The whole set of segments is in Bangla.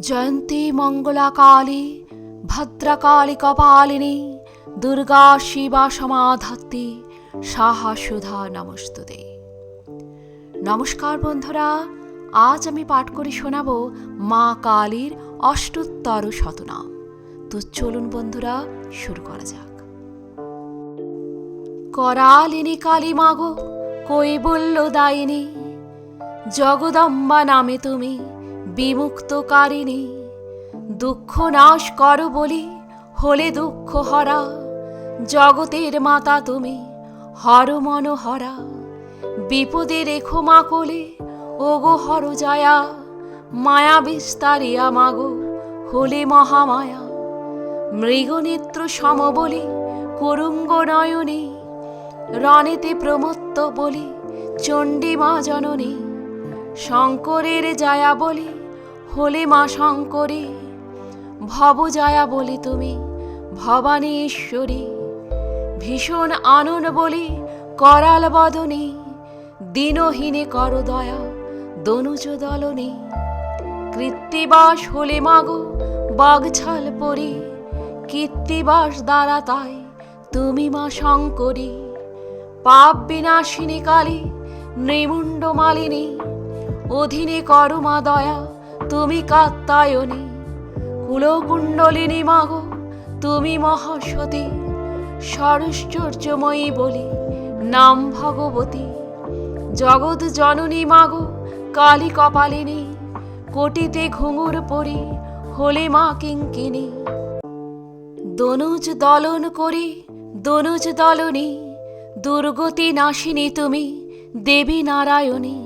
জয়ন্তী মঙ্গলা কালী ভদ্রকালী কপালিনী দুর্গা শিবা সমাধাত্রী সাহা সুধা নমস্তুতে নমস্কার বন্ধুরা আজ আমি পাঠ করে শোনাব মা কালীর অষ্টোত্তর শতনাম। তো চলুন বন্ধুরা, শুরু করা যাক। করালিনী কালী মাগো, কৈবল্য দায়িনী, জগদম্বা নামে তুমি বিমুক্তকারিণী, দুঃখ নাশ করো বলি, হলে দুঃখ হরা। জগতের মাতা তুমি, হর মনোহরা। বিপদে রেখো মা কোলে, ওগো হর জায়া। মায়া বিস্তারিয়া মাগো হলে মহামায়া। মৃগনেত্র সম বলি, করুঙ্গ নয়নে। রণেতে প্রমত্ত বলি, চণ্ডী মা জননী। শঙ্করের জায়া বলি হলে মা শঙ্করী, ভব জায়া বলি তুমি ভবানী ঈশ্বরী ভীষণ আনন বলি করাল বদনী, দিনহীনে কর দয়া, দনুজ দলনী। কৃত্তিবাস হলে মাগো বাগছাল পরি, কীর্তিবাস দ্বারা তাই তুমি মা শঙ্করী। পাপ বিনাশিনী কালী, নৃমুণ্ড মালিনী, অধীনে করো মা দয়া তুমি কাত্তায়নী, কুলকুণ্ডলিনী মাগো, তুমি মহাসতী, সরশ্চর্যময়ী বলি, নাম ভগবতী। জগৎ জননী মাগো, কালী কপালিনী, কোটিতে ঘুঙুর পরি, হলে মা কিঙ্কিনী। দনুজ দলন করি, দনুজ দলনী, দুর্গতি নাশিনী তুমি, দেবী নারায়ণী।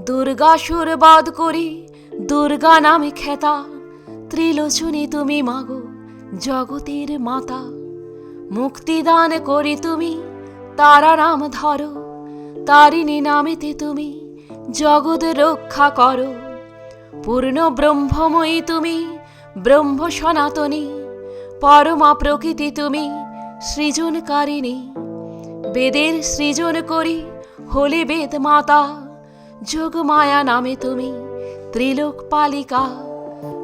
দুর্গাসুর বাদ করি দুর্গা নামে খ্যাতা, ত্রিলোচনী তুমি মাগো, জগতের মাতা। মুক্তিদান করি তুমি, তারা নাম ধরো, তারিণী নামেতে তুমি, জগৎ রক্ষা করো। পূর্ণ ব্রহ্মময়ী তুমি, ব্রহ্ম সনাতনী, পরমা প্রকৃতি তুমি, সৃজনকারিণী। বেদের সৃজন করি, হলে বেদ মাতা, যোগমায়া নামে তুমি। ত্রিলোক পালিকা,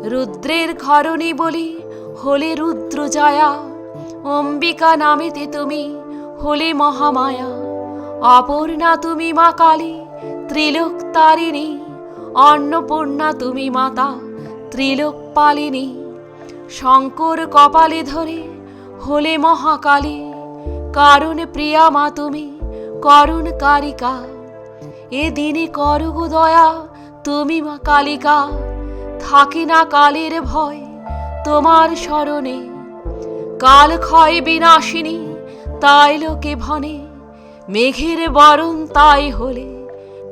রুদ্রের ঘরণী বলি, হলে রুদ্র জয়া, অম্বিকা নামেতে তুমি হলে মহামায়া, অপর্ণা তুমি মা কালী, ত্রিলোক তারিণী, অন্নপূর্ণা তুমি মাতা, ত্রিলোক পালিনী, শঙ্কর কপালে ধরে হলে মহাকালী, কারণ প্রিয়া মা তুমি করুণ কারিকা এ দিনে করগ দয়া তুমি মা কালিকা, থাকি না কালের ভয় তোমার স্মরণে। কাল ক্ষয় বিনাশিনী, তাই লোকে ভনে, মেঘের বরণ তাই হলে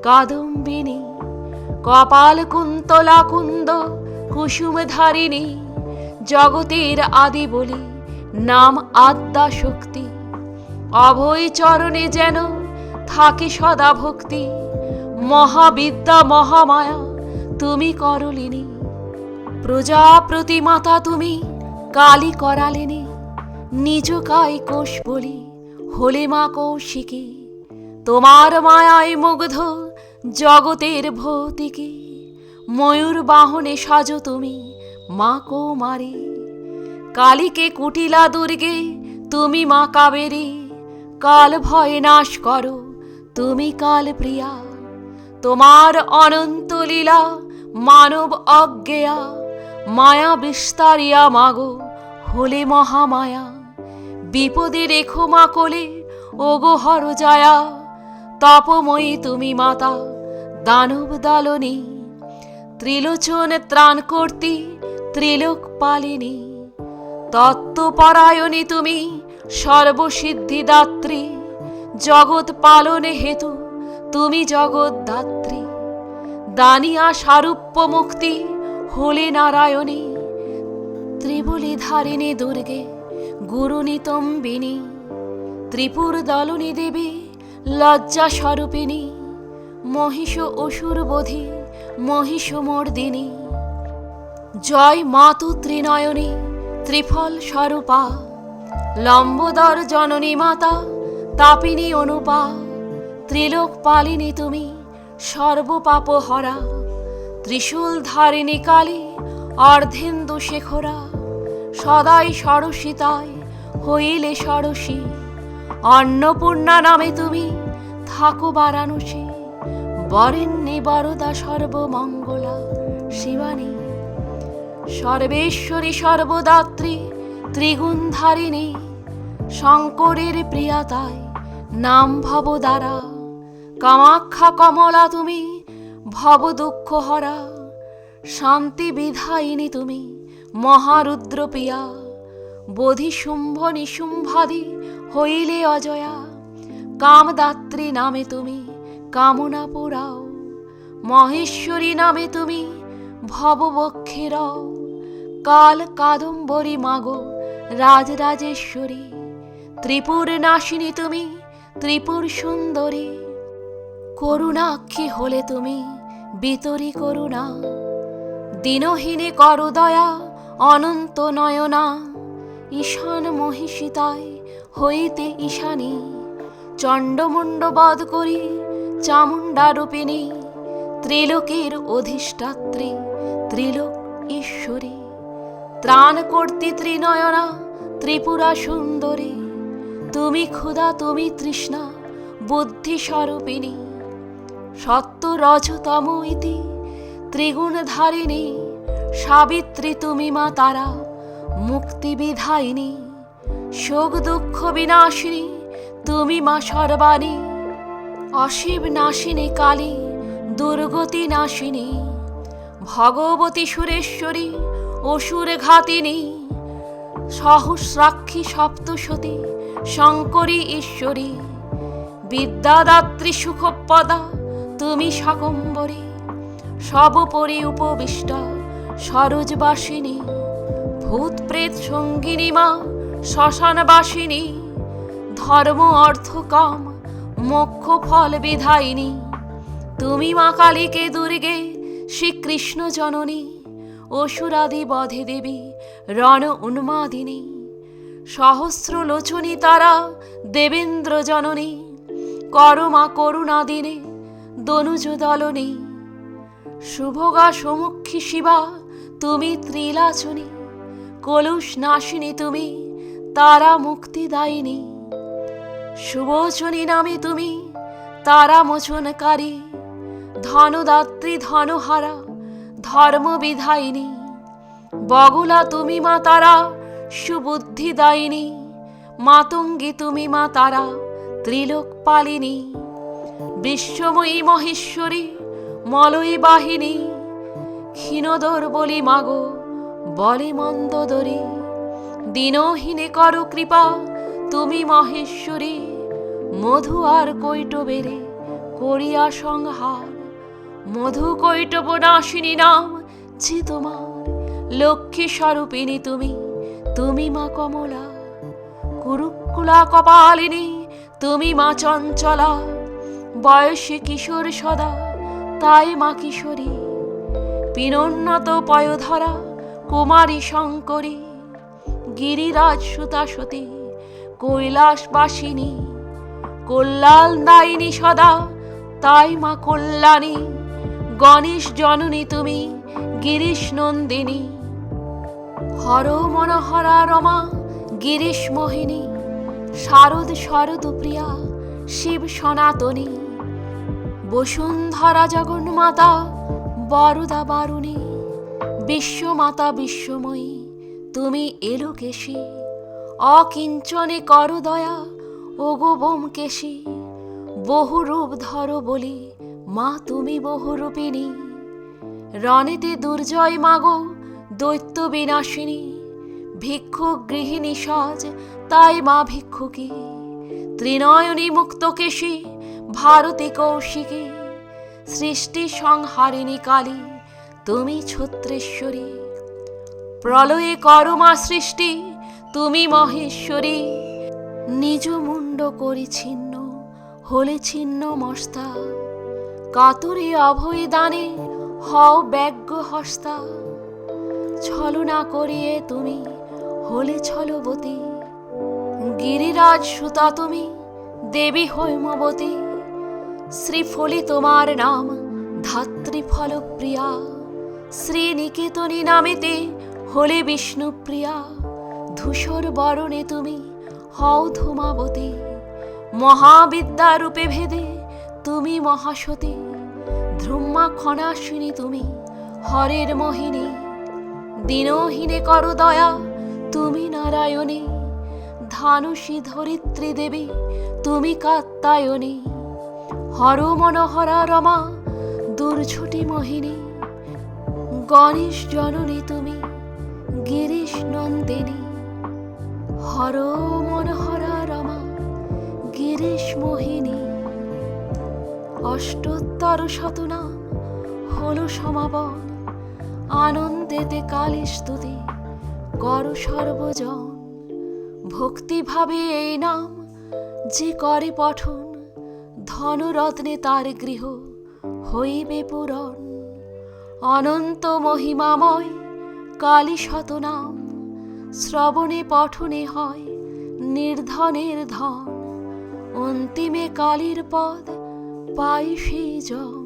কাদম্বিনী। কপাল কুন্তলা কুন্দ কুসুম ধারিণী জগতের আদি বলি, নাম আদ্যা শক্তি। অভয় চরণে যেন থাকে সদা ভক্তি। মহাবিদ্যা মহামায়া তুমি করলিনী। প্রজাপ্রতি মাতা তুমি, কালী করালেনি। নিজ কাই কোষ বলি, হলে মা কৌশিকী। তোমার মায়ায় মুগ্ধ জগতের ভৌতিকী। ময়ূর বাহনে সাজো তুমি, মা কৌমারী। কালীকে কুটিলা দুর্গে, তুমি মা কাবেরী। কাল ভয় নাশ করো, তুমি কাল প্রিয়া। তোমার অনন্ত লীলা, মানব অজ্ঞেয়া, মায়া বিস্তারিয়া মাগো, হলে মহামায়া। বিপদে রেখো মা কোলে, ওগো হর জায়া। তপময়ী তুমি মাতা, দানব দালনী। ত্রিলোচন ত্রাণ কর্তি ত্রিলোক পালিনী। তত্ত্বপরায়ণী তুমি সর্বসিদ্ধিদাত্রী। জগৎ পালনে হেতু তুমি জগৎদাত্রী দানিয়া সারূপ্য মুক্তি হলে নারায়ণী ত্রিবলী ধারিণী দুর্গে গুরুনিতম্বিনী ত্রিপুর দলনী দেবী, লজ্জা স্বরূপিণী, মহিষ অসুর বোধি, মহিষ মর্দিনী। জয় মাতু ত্রিনয়নী, ত্রিফল স্বরূপা, লম্বোদর জননী মাতা, তাপিনী অনুপা। ত্রিলোক পালিনী তুমি সর্বপাপ হরা ত্রিশূল ধারিণী কালী, অর্ধেন্দু শেখরা। সদাই সরসিতায় হইলে সরসী, অন্নপূর্ণা নামে তুমি থাকো বারাণসী। বরেণ্যে বরদা সর্বমঙ্গলা, শিবানী। সর্বেশ্বরী সর্বদাত্রী, ত্রিগুণধারিণী, শঙ্করের প্রিয়াতায় নাম ভব দ্বারা। কামাখ্যা কমলা তুমি, ভব দুঃখ হরা, শান্তি বিধায়িনী তুমি, মহারুদ্র প্রিয়া বোধি শুম্ভ নিশুম্ভাদি হইলে অজয়া, কামদাত্রী নামে তুমি কামনা পুরাও মহেশ্বরী নামে তুমি ভববক্ষেরও কাল কাদম্বরী মাগো রাজরাজেশ্বরী ত্রিপুর নাশিনী তুমি ত্রিপুর সুন্দরী করুণাক্ষী হলে তুমি? বিতরি করুণা। দিনহীনে কর দয়া, অনন্ত নয়না। ঈশান মহিষিতায় হইতে ঈশানী। চণ্ডমুণ্ড বধ করি চামুণ্ডা রূপিণী ত্রিলোকের অধিষ্ঠাত্রী, ত্রিলোক ঈশ্বরী। ত্রাণ কর্তী ত্রিনয়না, ত্রিপুরা সুন্দরী। তুমি ক্ষুধা, তুমি তৃষ্ণা, বুদ্ধি স্বরূপিণী। সত্য রজতম ইতি ত্রিগুণ ধারিণী সাবিত্রী তুমি মা তারা, মুক্তি বিধায়িনী, শোক দুঃখ বিনাশিনী, তুমি মা সর্বাণী অশিব নাশিনী কালী, দুর্গতি নাশিনী, ভগবতী সুরেশ্বরী, অসুর ঘাতিনী, সহস্রাক্ষী সপ্তসতী শঙ্করী ঈশ্বরী, বিদ্যাদাত্রী সুখপদা তুমি শাকম্বরী সবপরি উপবিষ্ট সরোজবাসিনী ভূত প্রেত সঙ্গিনী মা, শ্মশানবাসিনী, ধর্ম অর্থ কাম মোক্ষ ফল বিধায়িনী, তুমি মা কালীকে দুর্গে শ্রীকৃষ্ণ জননী, অসুরাদি বধে দেবী রণ উন্মাদিনী, সহস্র লোচনী তারা দেবেন্দ্র জননী, করমা করুণা দিনে দনুজ দলনী শুভগা সমুখী শিবা, তুমি ত্রিলাচনী কলুষ নাশিনী তুমি, তারা মুক্তিদায়িনী সুবচনী নামে তুমি, তারা মোচনকারী। ধনদাত্রী ধনহারা, ধর্ম বিধায়িনী। বগুলা তুমি মা তারা, সুবুদ্ধি দায়িনী। মাতঙ্গী তুমি মা তারা, ত্রিলোক পালিনী। বিশ্বময়ী মহেশ্বরী, মলয়ী বাহিনী, ক্ষীণদর বলি মাগো, বলে মন্দদরি দিনহীনে করো কৃপা, তুমি মহেশ্বরী, মধু আর কৈটবেরে করিয়া সংহার। মধু কৈটব নাশিনী নাম, যে তোমার লক্ষ্মী স্বরূপিনী তুমি তুমি মা কমলা। কুরুকুলা কপালিনী, তুমি মা চঞ্চলা। বয়সে কিশোর সদা, তাই মা কিশোরী। পিনোন্নত পয়ধরা, কুমারী শঙ্করী। গিরিরাজ সুতাসতী, কৈলাসবাসিনী। কল্যাণ দায়িনী সদা, তাই মা কল্যাণী। গণেশ জননী তুমি, গিরিশ নন্দিনী। হর মনোহরা রমা, গিরিশ মোহিনী। শারদ শরদ প্রিয়া, শিব সনাতনী। বসুন্ধরা জগন্মাতা, বরদা বারুণী, বিশ্বমাতা বিশ্বময়ী, তুমি এলোকেশী অকিঞ্চনে কর দয়া ওগো বোমকেশী, বহুরূপ ধর বলি মা তুমি বহুরূপিণী। রণেতে দুর্জয় মাগো দৈত্য বিনাশিনী, ভিক্ষুক গৃহিণী সাজ তাই মা ভিক্ষুকী। ত্রিনয়নী মুক্ত মুক্তকেশী ভারতী কৌশিকী, সৃষ্টি সংহারিণী কালী, তুমি ছত্রেশ্বরী। প্রলয়ে করমা সৃষ্টি, তুমি মহেশ্বরী। নিজ মুণ্ড করি ছিন্ন, হলে ছিন্ন মস্তা। কাতরে অভয় দানে হও ব্যগ্য হস্তা। ছলনা করিয়ে তুমি, হলে ছলবতী। গিরিরাজ সুতা তুমি, দেবী হৈমবতী। শ্রীফলি তোমার নাম ধাত্রীফল প্রিয়া শ্রীনিকেতনী নামেতে হলে বিষ্ণুপ্রিয়া। ধূসর বরণে তুমি হও ধূমাবতী। মহাবিদ্যা রূপে ভেদে তুমি মহাসতী। ধ্রুম্মা ক্ষণাসিনী তুমি হরের মোহিনী। দিনহীনে কর দয়া তুমি নারায়ণী। ধানুষী ধরিত্রী দেবী তুমি কাত্তায়নী হর মনোহরা রমা দুর্ঝটি মোহিনী, গণেশ জননী তুমি, গিরিশ নন্দিনী। হর মনোহরা রমা, গিরিশ মোহিনী। অষ্টোত্তর শতনাম হল সমাবন, আনন্দেতে কালী স্তুতি, কর সর্বজন। ভক্তিভাবে এই নাম যে করে পঠন ধনরত্নে তার গৃহ হইবে পূরণ। অনন্ত মহিমাময় কালী শতনাম, শ্রবণে পঠনে হয় নির্ধনের ধন। অন্তিমে কালীর পদ পাই সেই জন